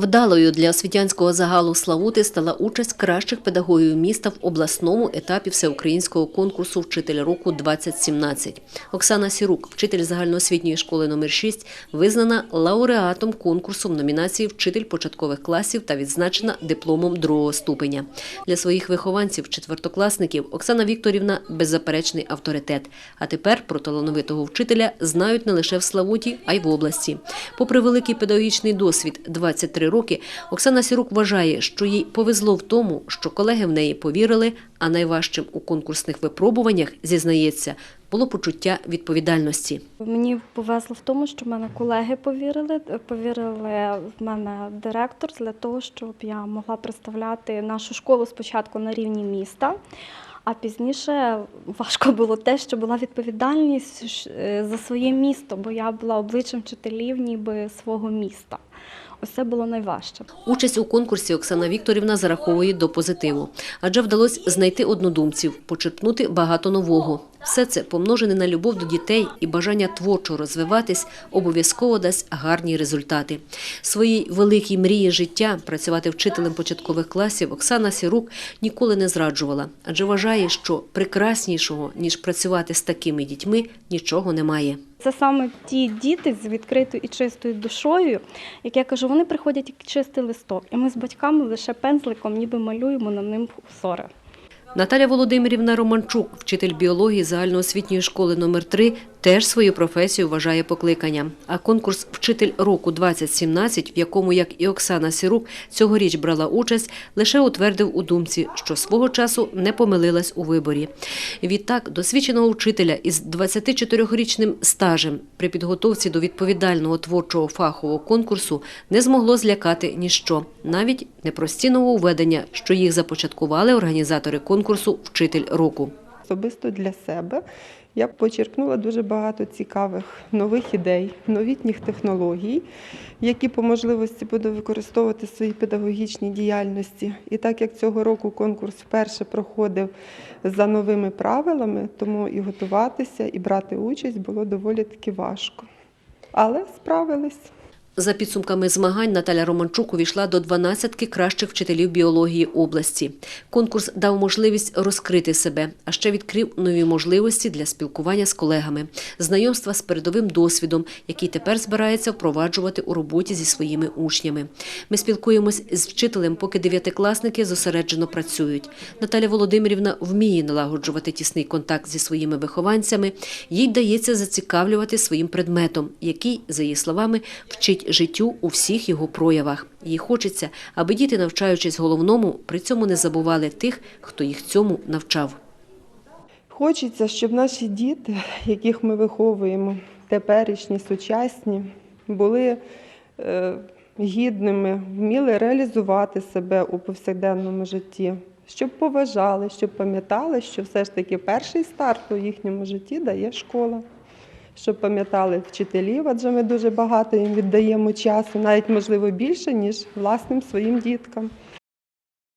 Вдалою для освітянського загалу Славути стала участь кращих педагогів міста в обласному етапі всеукраїнського конкурсу «Вчитель року 2017». Оксана Сірук, вчитель загальноосвітньої школи номер 6, визнана лауреатом конкурсу в номінації «Вчитель початкових класів» та відзначена дипломом другого ступеня. Для своїх вихованців, четвертокласників, Оксана Вікторівна – беззаперечний авторитет. А тепер про талановитого вчителя знають не лише в Славуті, а й в області. Попри великий педагогічний досвід – 23 роки, Оксана Сірук вважає, що їй повезло в тому, що колеги в неї повірили, а найважчим у конкурсних випробуваннях, зізнається, було почуття відповідальності. Мені повезло в тому, що в мене колеги повірили. Повірили в мене директор для того, щоб я могла представляти нашу школу спочатку на рівні міста. А пізніше важко було те, що була відповідальність е, за своє місто, бо я була обличчям вчителів ніби свого міста. Це було найважче. Участь у конкурсі Оксана Вікторівна зараховує до позитиву, адже вдалося знайти однодумців, почерпнути багато нового. Все це помножене на любов до дітей і бажання творчо розвиватись обов'язково дасть гарні результати. Своїй великій мрії життя працювати вчителем початкових класів Оксана Сірук ніколи не зраджувала, адже вважає, що прекраснішого ніж працювати з такими дітьми нічого немає. Це саме ті діти з відкритою і чистою душою, як я кажу, вони приходять як чистий листок, і ми з батьками лише пензликом ніби малюємо на ним узори. Наталя Володимирівна Романчук, вчитель біології загальноосвітньої школи номер 3 теж свою професію вважає покликанням. А конкурс «Вчитель року 2017», в якому, як і Оксана Сірук, цьогоріч брала участь, лише утвердив у думці, що свого часу не помилилась у виборі. Відтак, досвідченого вчителя із 24-річним стажем при підготовці до відповідального творчого фахового конкурсу не змогло злякати ніщо, навіть непрості нововведення, що їх започаткували організатори конкурсу «Вчитель року». Особисто для себе я почерпнула дуже багато цікавих нових ідей, новітніх технологій, які по можливості буду використовувати в своїй педагогічній діяльності. І так як цього року конкурс вперше проходив за новими правилами, тому і готуватися, і брати участь було доволі таки важко. Але справились. За підсумками змагань Наталя Романчук увійшла до 12 кращих вчителів біології області. Конкурс дав можливість розкрити себе, а ще відкрив нові можливості для спілкування з колегами, знайомства з передовим досвідом, який тепер збирається впроваджувати у роботі зі своїми учнями. Ми спілкуємось з вчителем, поки дев'ятикласники зосереджено працюють. Наталя Володимирівна вміє налагоджувати тісний контакт зі своїми вихованцями. Їй вдається зацікавлювати своїм предметом, який, за її словами, вчить життю у всіх його проявах. Їй хочеться, аби діти, навчаючись головному, при цьому не забували тих, хто їх цьому навчав. Хочеться, щоб наші діти, яких ми виховуємо, теперішні, сучасні, були е, гідними, вміли реалізувати себе у повсякденному житті, щоб поважали, щоб пам'ятали, що все ж таки перший старт у їхньому житті дає школа. Щоб пам'ятали вчителів, адже ми дуже багато їм віддаємо часу, навіть можливо більше, ніж власним своїм діткам.